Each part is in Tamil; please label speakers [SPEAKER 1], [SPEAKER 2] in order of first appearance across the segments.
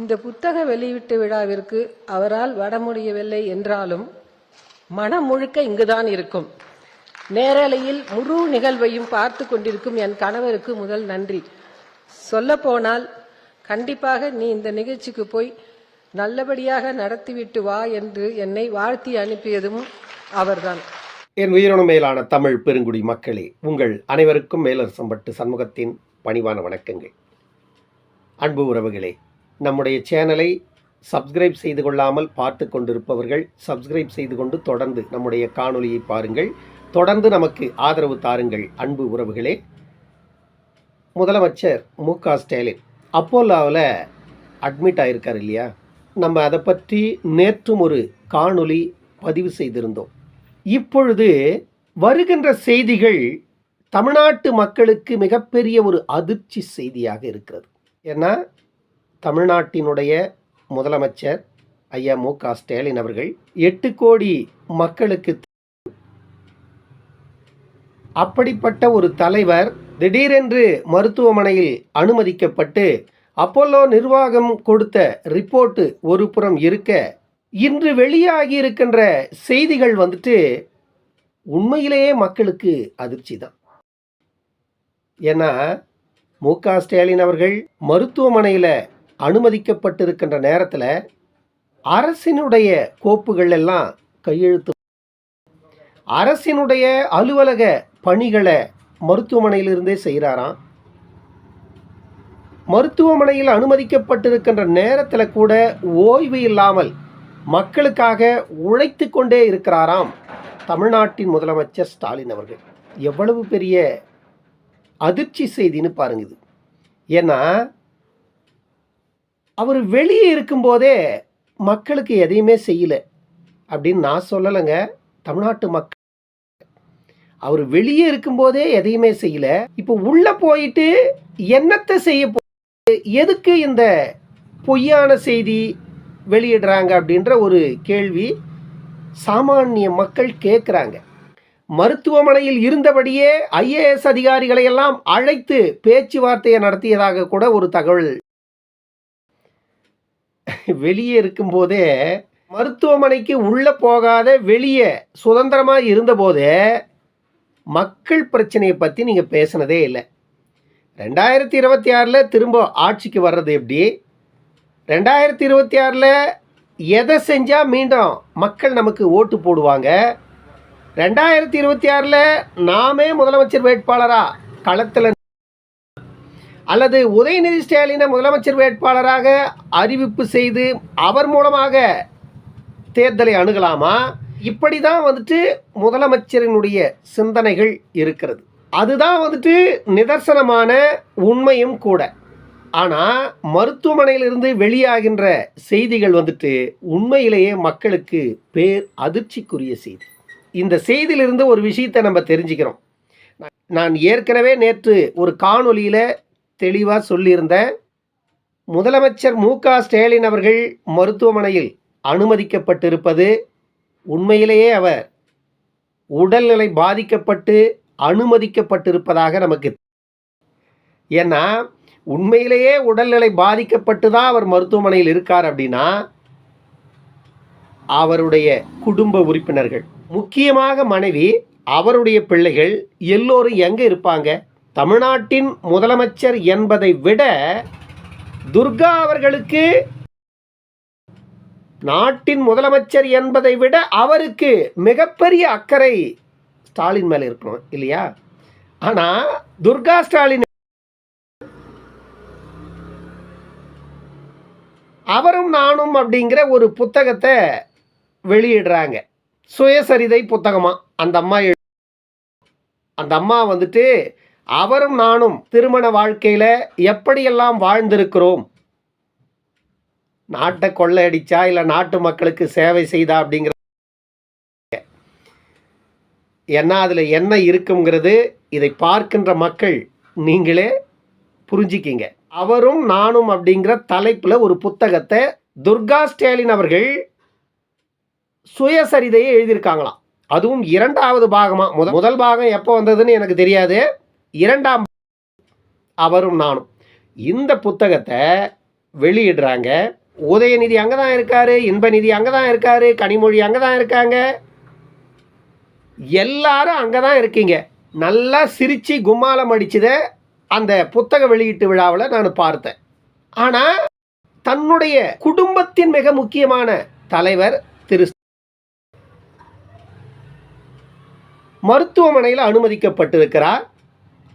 [SPEAKER 1] இந்த புத்தக வெளியீட்டு விழாவிற்கு அவரால் வர முடியவில்லை என்றாலும் மனம் முழுக்க இங்குதான் இருக்கும். நேரலையில் முழு நிகழ்வையும் பார்த்து கொண்டிருக்கும் என் கணவருக்கு முதல் நன்றி. சொல்லப்போனால் கண்டிப்பாக நீ இந்த நிகழ்ச்சிக்கு போய் நல்லபடியாக நடத்திவிட்டு வா என்று என்னை வாழ்த்தி அனுப்பியதும் அவர்தான்.
[SPEAKER 2] என் உயிரணு மேலான தமிழ் பெருங்குடி மக்களே உங்கள் அனைவருக்கும் மேலரசம்பட்டு சண்முகத்தின் பணிவான வணக்கங்கள். அன்பு உறவுகளே நம்முடைய சேனலை சப்ஸ்கிரைப் செய்து கொள்ளாமல் பார்த்து கொண்டிருப்பவர்கள் சப்ஸ்கிரைப் செய்து கொண்டு தொடர்ந்து நம்முடைய காணொலியை பாருங்கள். தொடர்ந்து நமக்கு ஆதரவு தாருங்கள். அன்பு உறவுகளே. முதலமைச்சர் மு க ஸ்டாலின் அப்போலாவில் அட்மிட் ஆகியிருக்கார் இல்லையா? நம்ம அதை பற்றி நேற்றும் ஒரு காணொளி பதிவு செய்திருந்தோம். இப்பொழுது வருகின்ற செய்திகள் தமிழ்நாட்டு மக்களுக்கு மிகப்பெரிய ஒரு அதிர்ச்சி செய்தியாக இருக்கிறது. ஏன்னா தமிழ்நாட்டினுடைய முதலமைச்சர் ஐயா மு க ஸ்டாலின் அவர்கள் எட்டு கோடி மக்களுக்கு அப்படிப்பட்ட ஒரு தலைவர் திடீரென்று மருத்துவமனையில் அனுமதிக்கப்பட்டு அப்போலோ நிர்வாகம் கொடுத்த ரிப்போர்ட்டு ஒரு புறம் இருக்க இன்று வெளியாகி இருக்கின்ற செய்திகள் வந்துட்டு உண்மையிலேயே மக்களுக்கு அதிர்ச்சி தான் ஏன்னா மு க ஸ்டாலின் அவர்கள் மருத்துவமனையில் அனுமதிக்கப்பட்டிருக்கின்ற நேரத்தில் அரசினுடைய கோப்புகள் எல்லாம் கையெழுத்து. அரசினுடைய அலுவலக பணிகளை மருத்துவமனையிலிருந்தே செய்கிறாராம் மருத்துவமனையில் அனுமதிக்கப்பட்டிருக்கின்ற நேரத்தில் கூட ஓய்வு இல்லாமல் மக்களுக்காக உழைத்து கொண்டே இருக்கிறாராம் தமிழ்நாட்டின் முதலமைச்சர் ஸ்டாலின் அவர்கள். எவ்வளவு பெரிய அதிர்ச்சி செய்தின்னு பாருங்க இது. ஏன்னா அவர் வெளியே இருக்கும்போதே மக்களுக்கு எதையுமே செய்யலை. அப்படின்னு நான் சொல்லலைங்க. தமிழ்நாட்டு மக்கள். அவர் வெளியே இருக்கும்போதே எதையுமே செய்யல. இப்போ உள்ளே போயிட்டு என்னத்தை செய்ய போ எதுக்கு இந்த பொய்யான செய்தி வெளியிடுறாங்க அப்படின்ற ஒரு கேள்வி சாமானிய மக்கள் கேட்குறாங்க மருத்துவமனையில் இருந்தபடியே ஐஏஎஸ் அதிகாரிகளை எல்லாம் அழைத்து பேச்சுவார்த்தையை நடத்தியதாக கூட ஒரு தகவல் வெளியே இருக்கும்போதே மருத்துவமனைக்கு உள்ளே போகாத வெளியே சுதந்திரமாக இருந்தபோதே மக்கள் பிரச்சனையை பற்றி நீங்கள் பேசுனதே இல்லை. ரெண்டாயிரத்தி இருபத்தி ஆறில் திரும்ப ஆட்சிக்கு வர்றது எப்படி? ரெண்டாயிரத்தி இருபத்தி ஆறில் எதை செஞ்சால் மீண்டும் மக்கள் நமக்கு ஓட்டு போடுவாங்க? ரெண்டாயிரத்தி இருபத்தி ஆறில் நாமே முதலமைச்சர் வேட்பாளராக களத்தில் அல்லது உதயநிதி ஸ்டாலினை முதலமைச்சர் வேட்பாளராக அறிவிப்பு செய்து அவர் மூலமாக தேர்தலை அணுகலாமா? இப்படி தான் வந்துட்டு முதலமைச்சரினுடைய சிந்தனைகள் இருக்கிறது. அதுதான் வந்துட்டு நிதர்சனமான உண்மையும் கூட. ஆனால் மருத்துவமனையிலிருந்து வெளியாகின்ற செய்திகள் வந்துட்டு உண்மையிலேயே மக்களுக்கு பேர் அதிர்ச்சிக்குரிய செய்தி. இந்த செய்தியிலிருந்து ஒரு விஷயத்தை நம்ம தெரிஞ்சுக்கிறோம். நான் ஏற்கனவே நேற்று ஒரு காணொளியில் தெளிவாக சொல்லியிருந்தேன் முதலமைச்சர் மு க ஸ்டாலின் அவர்கள் மருத்துவமனையில் அனுமதிக்கப்பட்டிருப்பது உண்மையிலேயே அவர் உடல்நிலை பாதிக்கப்பட்டு அனுமதிக்கப்பட்டிருப்பதாக நமக்கு ஏன்னா உண்மையிலேயே உடல்நிலை பாதிக்கப்பட்டு தான் அவர் மருத்துவமனையில் இருக்கார் அப்படின்னா அவருடைய குடும்ப உறுப்பினர்கள். முக்கியமாக மனைவி அவருடைய பிள்ளைகள் எல்லோரும் எங்கே இருப்பாங்க? தமிழ்நாட்டின் முதலமைச்சர் என்பதை விட துர்கா அவர்களுக்கு நாட்டின் முதலமைச்சர் என்பதை விட அவருக்கு மிகப்பெரிய அக்கறை ஸ்டாலின் மேலே இருக்கணும் இல்லையா? ஆனால் துர்கா ஸ்டாலின் அவரும் நானும் அப்படிங்கிற ஒரு புத்தகத்தை வெளியிடுறாங்க. சுயசரிதை புத்தகமாக அந்த அம்மா எழு- அந்த அம்மா வந்துட்டு அவரும் நானும் திருமண வாழ்க்கையில் எப்படியெல்லாம் வாழ்ந்திருக்கிறோம்? நாட்டை கொள்ளையடிச்சா இல்லை நாட்டு மக்களுக்கு சேவை செய்தா அப்படிங்கிற என்ன அதில் என்ன இருக்குங்கிறது இதை பார்க்கின்ற மக்கள் நீங்களே புரிஞ்சிக்கிங்க. அவரும் நானும் அப்படிங்கிற தலைப்பில் ஒரு புத்தகத்தை துர்கா ஸ்டாலின் அவர்கள் சுயசரிதையை எழுதியிருக்காங்களாம். அதுவும் இரண்டாவது பாகமாக முத முதல் பாகம் எப்போ வந்ததுன்னு எனக்கு தெரியாது. இரண்டாம் அவரும் நானும். இந்த புத்தகத்தை வெளியிடுறாங்க. உதயநிதி அங்கே தான் இருக்கார் இன்பநிதி அங்கே தான் இருக்கார் கனிமொழி அங்கே தான் இருக்காங்க. எல்லாரும் அங்கே தான் இருக்கீங்க. நல்லா சிரித்து கும்மாலம் அடிச்சதை அந்த புத்தக வெளியீட்டு விழாவில் நான் பார்த்தேன். ஆனால் தன்னுடைய குடும்பத்தின் மிக முக்கியமான தலைவர் திரு மருத்துவமனையில் அனுமதிக்கப்பட்டிருக்கிறார்.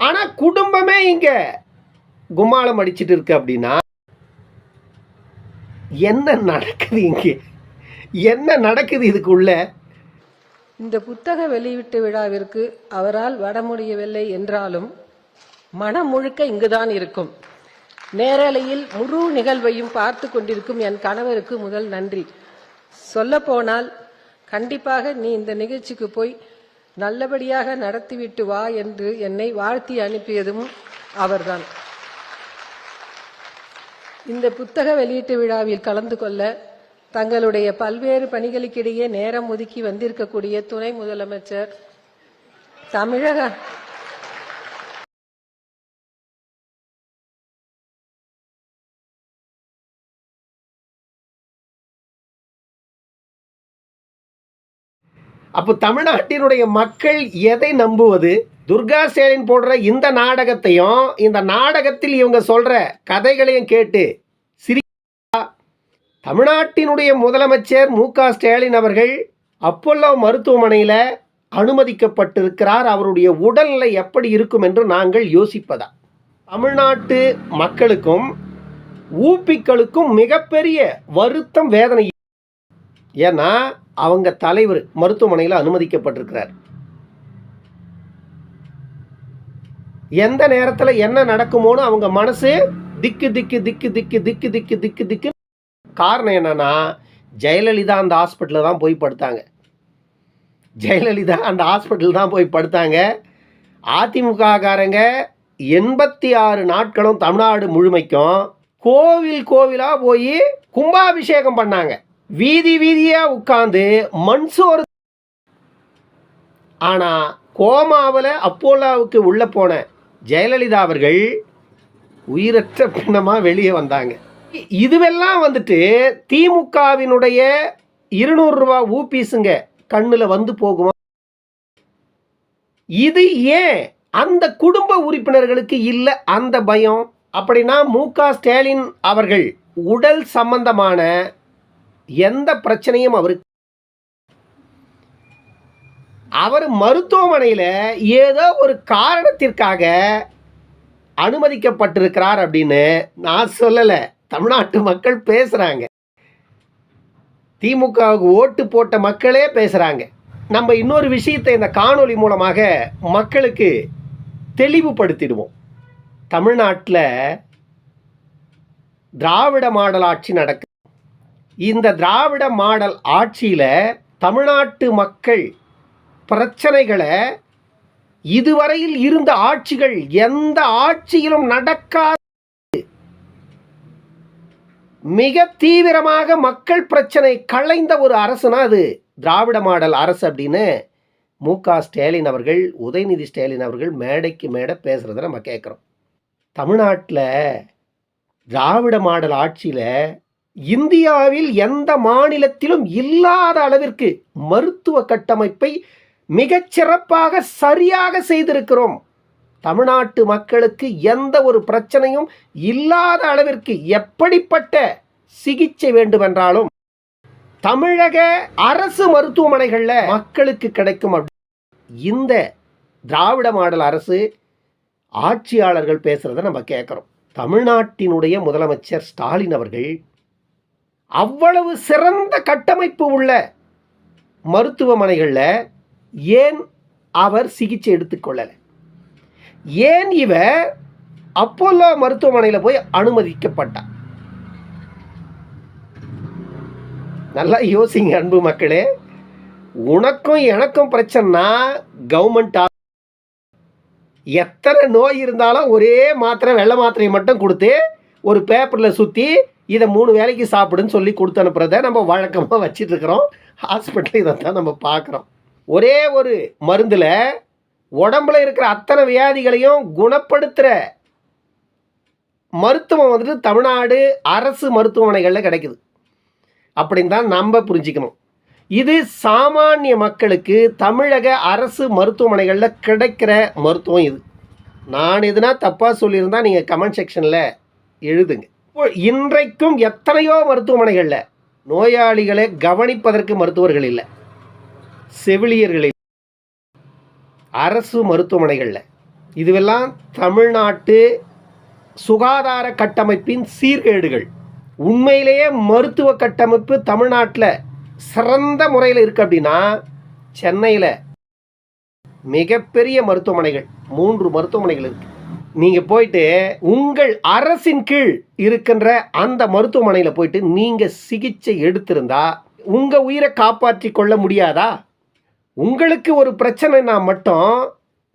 [SPEAKER 2] ஆனால் குடும்பமே இங்கே கும்மாளம் அடிச்சிட்டு இருக்கு அப்படின்னா என்ன நடக்குது இங்கே? என்ன நடக்குது இதுக்குள்ள?
[SPEAKER 1] இந்த புத்தக வெளியீட்டு விழாவிற்கு அவரால் வர முடியவில்லை என்றாலும் மனம் முழுக்க இங்குதான் இருக்கும். நேரலையில் முழு நிகழ்வையும் பார்த்து கொண்டிருக்கும் என் கணவருக்கு முதல் நன்றி. சொல்லப்போனால் கண்டிப்பாக நீ இந்த நிகழ்ச்சிக்கு போய் நல்லபடியாக நடத்திவிட்டு வா என்று என்னை வாழ்த்தி அனுப்பியதும் அவர்தான். இந்த புத்தக வெளியீட்டு விழாவில் கலந்து கொள்ள தங்களுடைய பல்வேறு பணிகளுக்கிடையே நேரம் ஒதுக்கி வந்திருக்கக்கூடிய துணை முதலமைச்சர் தமிழக
[SPEAKER 2] அப்போ தமிழ்நாட்டினுடைய மக்கள் எதை நம்புவது? துர்கா சேலின் போடுற இந்த நாடகத்தையும் இந்த நாடகத்தில் இவங்க சொல்கிற கதைகளையும் கேட்டு சிரி தமிழ்நாட்டினுடைய முதலமைச்சர் மு க ஸ்டாலின் அவர்கள் அப்போல்லோ மருத்துவமனையில் அனுமதிக்கப்பட்டிருக்கிறார். அவருடைய உடல்நிலை எப்படி இருக்கும் என்று நாங்கள் யோசிப்பதா? தமிழ்நாட்டு மக்களுக்கும் ஊப்பிக்களுக்கும் மிகப்பெரிய வருத்தம் வேதனை. ஏன்னா அவங்க தலைவர் மருத்துவமனையில் அனுமதிக்கப்பட்டிருக்கிறார். எந்த நேரத்தில் என்ன நடக்குமோன்னு அவங்க மனசு திக்கு திக்கு திக்கு திக்கு திக்கு திக்கு திக்கு திக்கு காரணம் என்னன்னா ஜெயலலிதா அந்த ஹாஸ்பிட்டலில் தான் போய் படுத்தாங்க. ஜெயலலிதா அந்த ஹாஸ்பிட்டல் தான் போய் படுத்தாங்க. அதிமுககாரங்க எண்பத்தி ஆறு நாட்களும் தமிழ்நாடு முழுமைக்கும் கோவில் கோவிலாக போய் கும்பாபிஷேகம் பண்ணாங்க. வீதி வீதியாக உட்காந்து மண் சோறு ஆனால் கோமாவில் அப்போலாவுக்கு உள்ளே போன ஜெயலலிதா அவர்கள் உயிரற்ற பின்னமாக வெளியே வந்தாங்க. இதுவெல்லாம் வந்துட்டு திமுகவினுடைய இருநூறுரூவா ஊபீஸுங்க கண்ணில் வந்து போகுமா? இது ஏன் அந்த குடும்ப உறுப்பினர்களுக்கு இல்லை அந்த பயம்? அப்படின்னா மு க ஸ்டாலின் அவர்கள் உடல் சம்பந்தமான எந்த பிரச்சனையும் அவருக்கு அவர் மருத்துவமனையில் ஏதோ ஒரு காரணத்திற்காக அனுமதிக்கப்பட்டிருக்கிறார் அப்படின்னு நான் சொல்லலை. தமிழ்நாட்டு மக்கள் பேசுகிறாங்க திமுகவுக்கு ஓட்டு போட்ட மக்களே பேசுகிறாங்க நம்ம இன்னொரு விஷயத்தை இந்த காணொளி மூலமாக மக்களுக்கு தெளிவுபடுத்திடுவோம். தமிழ்நாட்டில் திராவிட மாடல் ஆட்சி நடக்குது இந்த திராவிட மாடல் ஆட்சியில் தமிழ்நாட்டு மக்கள் பிரச்சனைகளை இதுவரையில் இருந்த ஆட்சிகள் எந்த ஆட்சியிலும் நடக்காத. மிக தீவிரமாக மக்கள் பிரச்சனை களைந்த ஒரு அரசுனா அது திராவிட மாடல் அரசு அப்படின்னு மு க ஸ்டாலின் அவர்கள் உதயநிதி ஸ்டாலின் அவர்கள் மேடைக்கு மேடை பேசுகிறத நம்ம கேட்குறோம் தமிழ்நாட்டில் திராவிட மாடல் ஆட்சியில் இந்தியாவில் எந்த மாநிலத்திலும் இல்லாத அளவிற்கு மருத்துவ கட்டமைப்பை மிகச் சிறப்பாக சரியாக செய்திருக்கிறோம். தமிழ்நாட்டு மக்களுக்கு எந்த ஒரு பிரச்சனையும் இல்லாத அளவிற்கு எப்படிப்பட்ட சிகிச்சை வேண்டுமென்றாலும் தமிழக அரசு மருத்துவமனைகளில் மக்களுக்கு கிடைக்கும் அப்படி இந்த திராவிட மாடல் அரசு ஆட்சியாளர்கள் பேசுகிறத நம்ம கேட்குறோம் தமிழ்நாட்டினுடைய முதலமைச்சர் ஸ்டாலின் அவர்கள் அவ்வளவு சிறந்த கட்டமைப்பு உள்ள மருத்துவமனைகளில் ஏன் அவர் சிகிச்சை எடுத்துக்கொள்ளலை ஏன் இவ அப்போல்லோ மருத்துவமனையில் போய் அனுமதிக்கப்பட்டார் நல்லா யோசிங்க அன்பு மக்களே. உனக்கும் எனக்கும் பிரச்சனைனா கவர்மெண்ட் எத்தனை நோய் இருந்தாலும் ஒரே மாத்திரை வெள்ளை மாத்திரையை மட்டும் கொடுத்து ஒரு பேப்பரில் சுற்றி இதை மூணு வேலைக்கு சாப்பிடுன்னு சொல்லி கொடுத்து அனுப்புறத நம்ம வழக்கமாக வச்சிட்டு இருக்கிறோம் ஹாஸ்பிட்டல் இதை தான் நம்ம பார்க்குறோம். ஒரே ஒரு மருந்தில் உடம்புல இருக்கிற அத்தனை வியாதிகளையும் குணப்படுத்துகிற மருத்துவம் வந்துட்டு தமிழ்நாடு அரசு மருத்துவமனைகளில் கிடைக்குது. அப்படின்னு தான் நம்ம புரிஞ்சுக்கணும். இது சாமானிய மக்களுக்கு தமிழக அரசு மருத்துவமனைகளில் கிடைக்கிற மருத்துவம் இது. நான் எதுனா தப்பாக சொல்லியிருந்தால் நீங்கள் கமெண்ட் செக்ஷனில் எழுதுங்க. இப்போ இன்றைக்கும் எத்தனையோ மருத்துவமனைகளில் நோயாளிகளை கவனிப்பதற்கு மருத்துவர்கள் இல்லை. செவிலியர்கள் அரசு மருத்துவமனைகளில். இதுவெல்லாம் தமிழ்நாட்டு சுகாதார கட்டமைப்பின் சீர்கேடுகள். உண்மையிலேயே மருத்துவ கட்டமைப்பு தமிழ்நாட்டில் சிறந்த முறையில் இருக்குது அப்படின்னா சென்னையில் மிகப்பெரிய மருத்துவமனைகள் மூன்று மருத்துவமனைகள் இருக்குது நீங்கள் போயிட்டு உங்கள் அரசின் கீழ் இருக்கின்ற அந்த மருத்துவமனையில் போயிட்டு நீங்கள் சிகிச்சை எடுத்திருந்தா உங்கள் உயிரை காப்பாற்றி கொள்ள முடியாதா? உங்களுக்கு ஒரு பிரச்சனைனா மட்டும்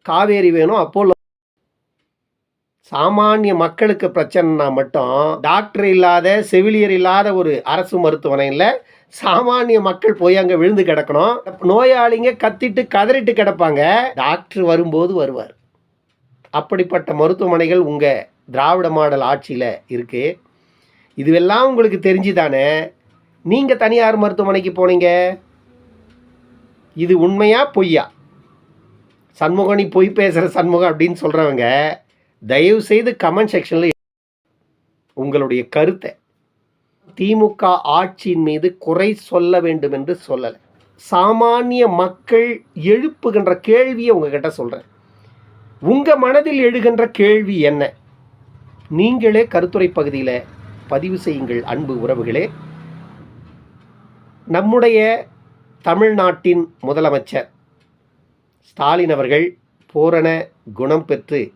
[SPEAKER 2] காவேரி வேணும் அப்போலோ. சாமானிய மக்களுக்கு பிரச்சனைனா மட்டும் டாக்டர் இல்லாத செவிலியர் இல்லாத ஒரு அரசு மருத்துவமனையில் சாமானிய மக்கள் போய் அங்கே விழுந்து கிடக்கணும். நோயாளிங்க கத்திட்டு கதறிட்டு கிடப்பாங்க. டாக்டர் வரும்போது வருவார். அப்படிப்பட்ட மருத்துவமனைகள் உங்கள் திராவிட மாடல் ஆட்சியில் இருக்குது இதுவெல்லாம் உங்களுக்கு தெரிஞ்சு தானே நீங்கள் தனியார் மருத்துவமனைக்கு போனீங்க. இது உண்மையா பொய்யா? சண்முகம் நீ பொய் பேசுகிற சண்முகம் அப்படின்னு சொல்கிறவங்க தயவு செய்து கமெண்ட் செக்ஷனில் உங்களுடைய கருத்தை திமுக ஆட்சியின் மீது குறை சொல்ல வேண்டும் என்று சொல்லலை. சாமானிய மக்கள் எழுப்புகின்ற கேள்வியை உங்ககிட்ட சொல்கிறேன் உங்கள் மனதில் எழுகின்ற கேள்வி என்ன? நீங்களே கருத்துரை பகுதியில் பதிவு செய்யுங்கள் அன்பு உறவுகளே. நம்முடைய தமிழ்நாட்டின் முதலமைச்சர் ஸ்டாலின் அவர்கள் பூரண குணம் பெற்று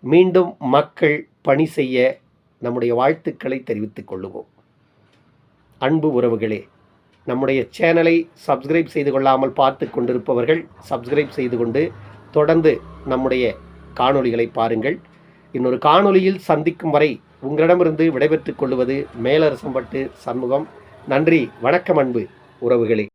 [SPEAKER 2] மீண்டும் மக்கள் பணி செய்ய நம்முடைய வாழ்த்துக்களை தெரிவித்துக் கொள்ளுவோம். அன்பு உறவுகளே நம்முடைய சேனலை சப்ஸ்கிரைப் செய்து கொள்ளாமல் பார்த்து கொண்டிருப்பவர்கள் சப்ஸ்கிரைப் செய்து கொண்டு தொடர்ந்து நம்முடைய காணொளிகளை பாருங்கள். இன்னொரு காணொளியில் சந்திக்கும் வரை உங்களிடமிருந்து விடைபெற்றுக் கொள்வது மேலரசம்பட்டு சண்முகம். நன்றி வணக்கம் அன்பு உறவுகளே.